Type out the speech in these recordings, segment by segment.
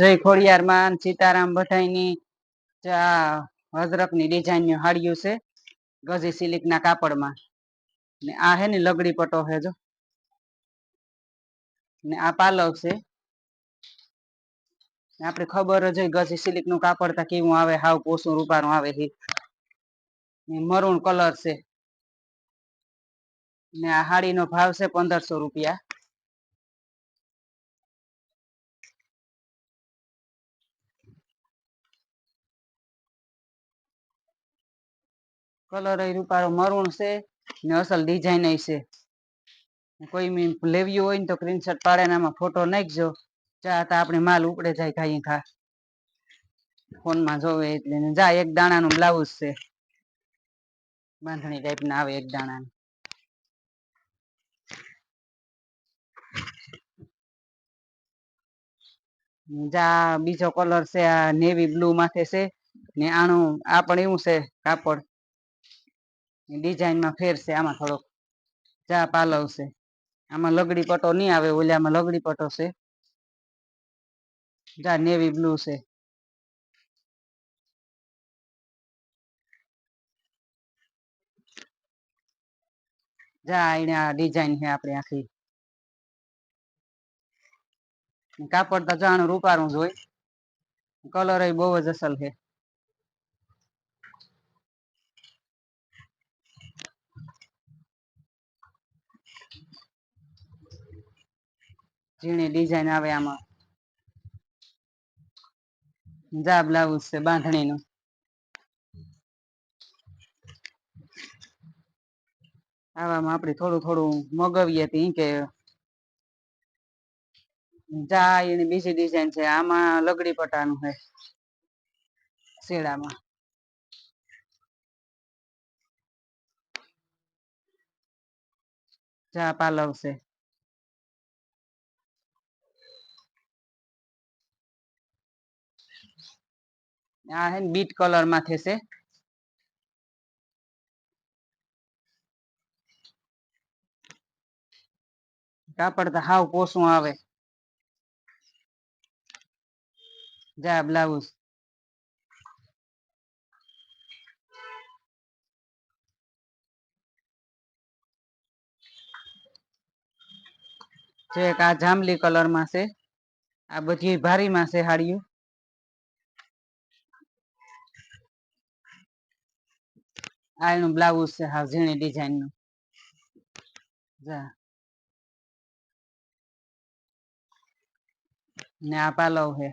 જય ખોડિયારમાં સીતારામ ભટાઈની હજરકની ડિઝાઇનની હાડિયું છે ગજી સિલિકના કાપડમાં. ને આ હે ને લગડી પટો હે જો. ને આ પાલવ છે. ને આપણે ખબર જ હોય ગજી સિલિકનું કાપડ તા કેવું આવે, હાવ પોસું રૂપારું આવે છે. મરૂન કલર છે. ને આ હાડીનો ભાવ છે પંદરસો રૂપિયા. કલર રૂપારો મરૂણ છે ને અસલ ડિઝાઇન છે. કોઈ લેવ્યું હોય ને તો સ્ક્રીનશોટ પાડીને આમાં ફોટો નાખજો. ચા તો આપણે માલ ઉપડે જાય ખાઈ ખા. ફોનમાં જોવે એટલે જા એક દાણાનું બ્લાઉઝ છે. બાંધણી ટાઈપના આવે એક દાણાનું. જા બીજો કલર છે આ નેવી બ્લુ માથે છે ને આનું આ પણ એવું છે કાપડ. ડિઝાઇનમાં ફેર છે આમાં થોડોક ચા પાલવ છે આમાં લગડી પટો નહીં આવે, ઓલામાં લગડી પટો છે. જા નેવી બ્લુ છે. જા એને આ ડિઝાઇન છે આપણે આખી. કાપડ તો જાણું રૂપારું જ હોય. કલર બહુ જ અસલ છે. ઝીણી ડિઝાઇન આવે આમાં. જા બ્લાઉઝ છે બાંધણીનું. આવામાં આપણે થોડું થોડું મગાવીએ હતી કે જા એની બીજી ડિઝાઇન છે. આમાં લગડી પટાનું છે. શેડામાં. જા પાલવ છે. આ હે ને બીટ કલર માથે છે કાપડ તો હાવ પોસું આવે જા બ્લાઉઝ છે એક આ જાંબલી કલરમાં છે આ બધી ભારી માં છે હાડીઓ આ એનું બ્લાઉઝ છે હાવ ઝીણી ડિઝાઇનનું. ને આ પાલવ છે.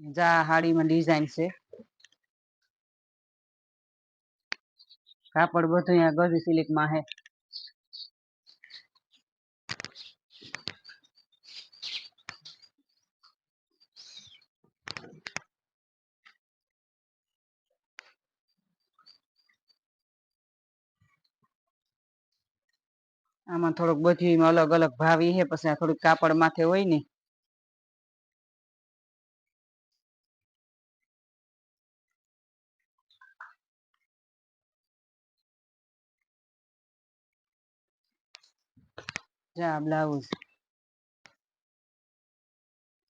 જા હાડીમાં ડિઝાઇન છે. કાપડ બધું અહીંયા ગજી સિલિકમાં છે. આમાં થોડુંક બધી અલગ અલગ ભાવ એ પછી આ થોડુંક કાપડ માથે હોય ને. જા, બ્લાઉઝ.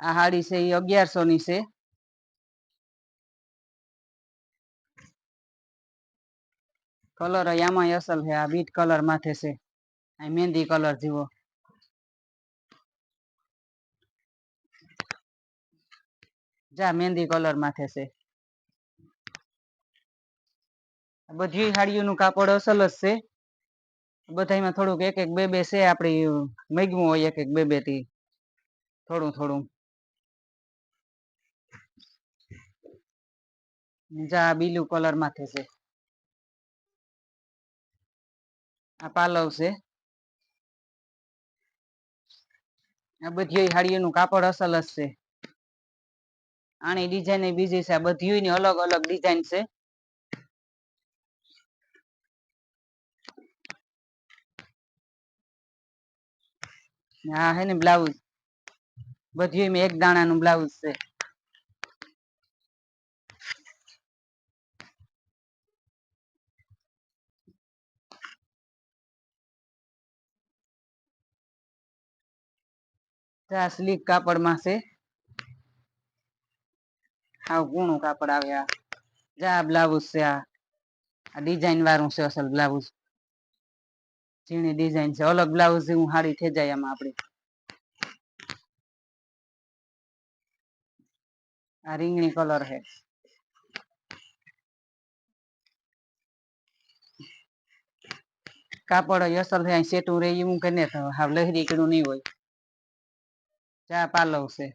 આ હાડી છે, એ અગિયારસો ની છે. કલર આમાં અસલ છે, આ બીટ કલર માથે છે. મહેંદી કલર જેવો. જા, મહેંદી કલર માથે છે બધી હાડીઓનું કાપડ અસલ જ છે. બધામાં થોડુંક એક એક બે બે છે, આપડી મગવું હોય એક એક બે બેથી. થોડું થોડું. જા બીલું કલર માથે છે આ પાલવ છે. આ બધી હાડીઓનું કાપડ અસલ જ છે. આની ડિઝાઇન બીજી છે, આ બધી અલગ અલગ ડિઝાઇન છે. હા હે ને બ્લાઉઝ બધી એક દાણાનું બ્લાઉઝ છે. સ્લીક કાપડમાં છે. હાવ ગુણું કાપડ આવે આ. જા બ્લાઉઝ છે, આ. ડિઝાઇન વાળું છે અસલ બ્લાઉઝ. ઝીણી ડિઝાઇન છે. અલગ બ્લાઉઝ હું હાડી થઈ જાય આમાં આપણે આ રીંગણી કલર છે. કાપડ અસલ છે સેટું રે એવું કરીને હાવ લહેરી કીધું નહીં હોય. ચા પાલવ છે.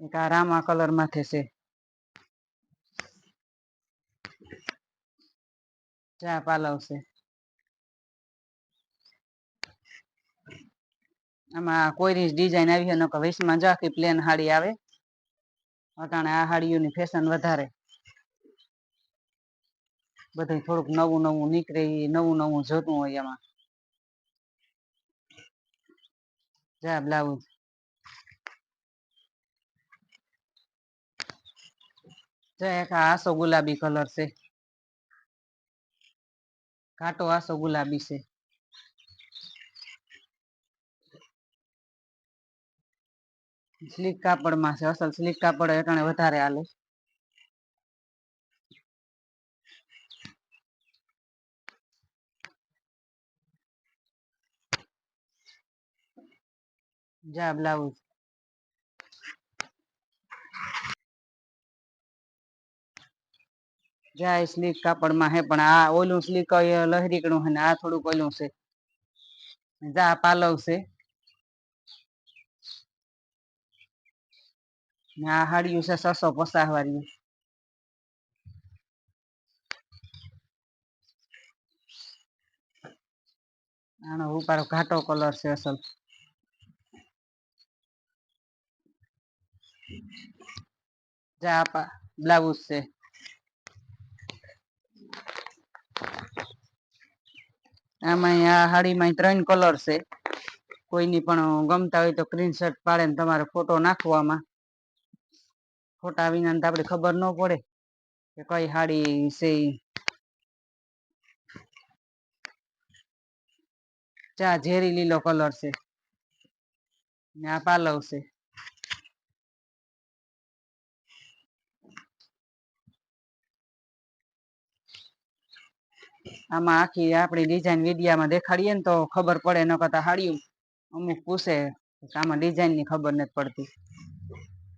એક આ રામા કલર માથે છે. ચા પાલવ છે. આમાં કોઈની ડિઝાઇન આવી હોય નકર વેસમાં જો આખી પ્લેન હાડી આવે. અટાણે આ હાડીઓની ફેશન વધારે. બધું થોડુંક નવું નવું નીકળે એ નવું નવું જોતું હોય એમાં. જા બ્લાઉઝ. જો એક આસો ગુલાબી કલર છે. ઘાટો આસો ગુલાબી છે. સ્લીક કાપડમાં છે. અસલ સ્લીક કાપડ અટાણે વધારે હાલે. જા બ્લાઉઝ જાય સ્લીક કાપડમાં હે પણ આ ઓલું સ્લીક લહેરીકણું હે ને આ થોડુંક ઓલું છે જા પાલવ છે ને આ હાડિયું છે સસો પસાહ વાળ્યું આનો ઉપર ઘાટો કલર છે અસલ જા આપા બ્લાઉઝ છે. આમાં આ હાડીમાં ત્રણ કલર છે. કોઈની પણ ગમતા હોય તો સ્ક્રીનશોટ પાડે ને તમારે ફોટો નાખવામાં. ફોટા વિના તો આપણે ખબર ન પડે કે કઈ હાડી છે ચા ઝેરી લીલો કલર છે. ને આ પાલવ છે. આમાં આખી આપણી ડિઝાઇન વિડિયામાં દેખાડીએ ને તો ખબર પડે ન કરતા હાડિયું અમુક પૂછે આમાં ડિઝાઇનની ખબર નથી પડતી.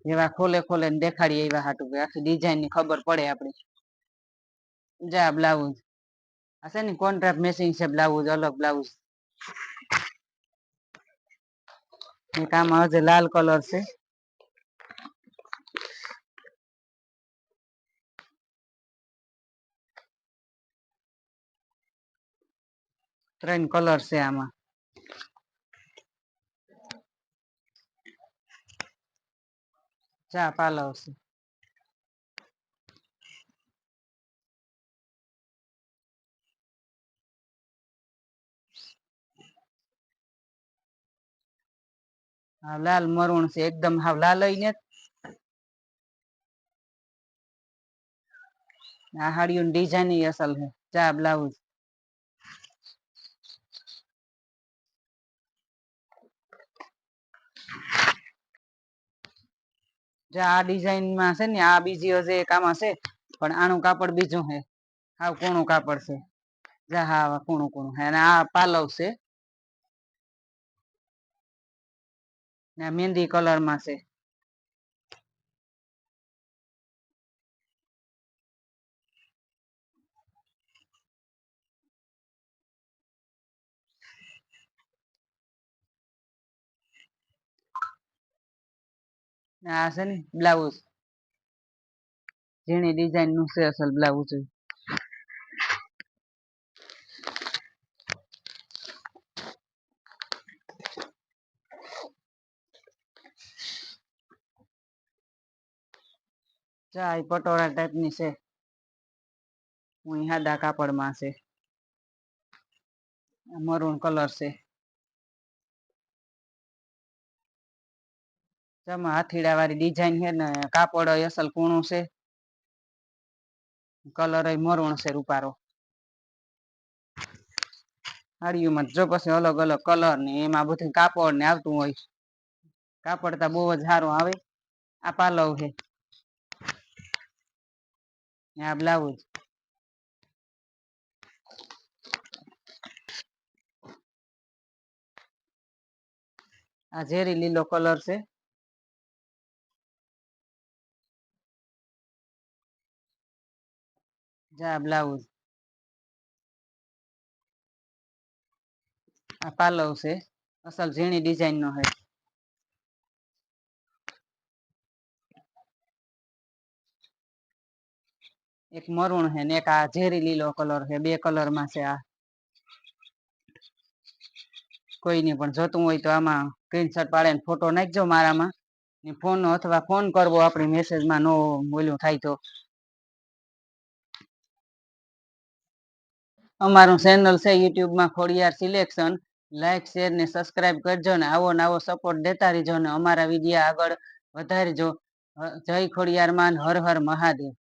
એવા ખોલે ખોલે દેખાડીએ એવા હાટું કે આખી ડિઝાઇનની ખબર પડે આપડી જા બ્લાઉઝ આ છે ને કોન્ટ્રાક્ટ મેસિંગ છે બ્લાઉઝ અલગ બ્લાઉઝ એક આમાં હજે લાલ કલર છે. ત્રણ કલર છે આમાં. ચા પાલવ છે. હા, લાલ મરૂણ છે, એકદમ હાવ લાલ ને. આ હાડીઓની ડિઝાઇન અસલ છે. ચા બ્લાઉઝ જે આ ડિઝાઇનમાં છે ને, આ બીજી હજે એક આમાં છે, પણ આનું કાપડ બીજું છે. હાવ કૂણું કાપડ છે. જા, હા કૂણું કૂણું હે અને આ પાલવ છે. ને મહેંદી કલરમાં છે. આ છે ને બ્લાઉઝ. ઝીણી ડિઝાઇનનું છે અસલ બ્લાઉઝ. ચા પટોળા ટાઈપની છે. હું સાદા કાપડમાં છે. મરૂન કલર છે. જમા હાથીડા વાળી ડિઝાઇન છે ને, કાપડ અસલ કૂણું છે. કલર મરૂણ છે રૂપારો. સાડીઓમાં જો પછી અલગ અલગ કલર ને, એમાં બધું કાપડ ને આવતું હોય. કાપડ તો બહુ જ સારું આવે. આ પાલવ છે. આ બ્લાઉઝ. આ ઝેરી લીલો કલર છે. જા બ્લાઉઝ આ પાલવ છે અસલ ઝીણી ડિઝાઇન નો છે એક મરૂણ છે ને એક આ ઝેરી લીલો કલર છે બે કલરમાં છે આ. કોઈ નહીં, પણ જોતું હોય તો આમાં સ્ક્રીનશોટ પાડીને ફોટો નાખજો મારામાં. ફોન અથવા ફોન કરવો આપણી મેસેજમાં નો બોલ્યું થાય તો. અમારું ચેનલ છે યુટ્યુબમાં ખોડિયાર સિલેક્શન લાઈક શેર ને સબસ્ક્રાઇબ કરજો ને આવો ને આવો સપોર્ટ દેતા રહેજો ને અમારા વિડીયા આગળ વધારજો. જય ખોડિયાર માન, હર હર મહાદેવ.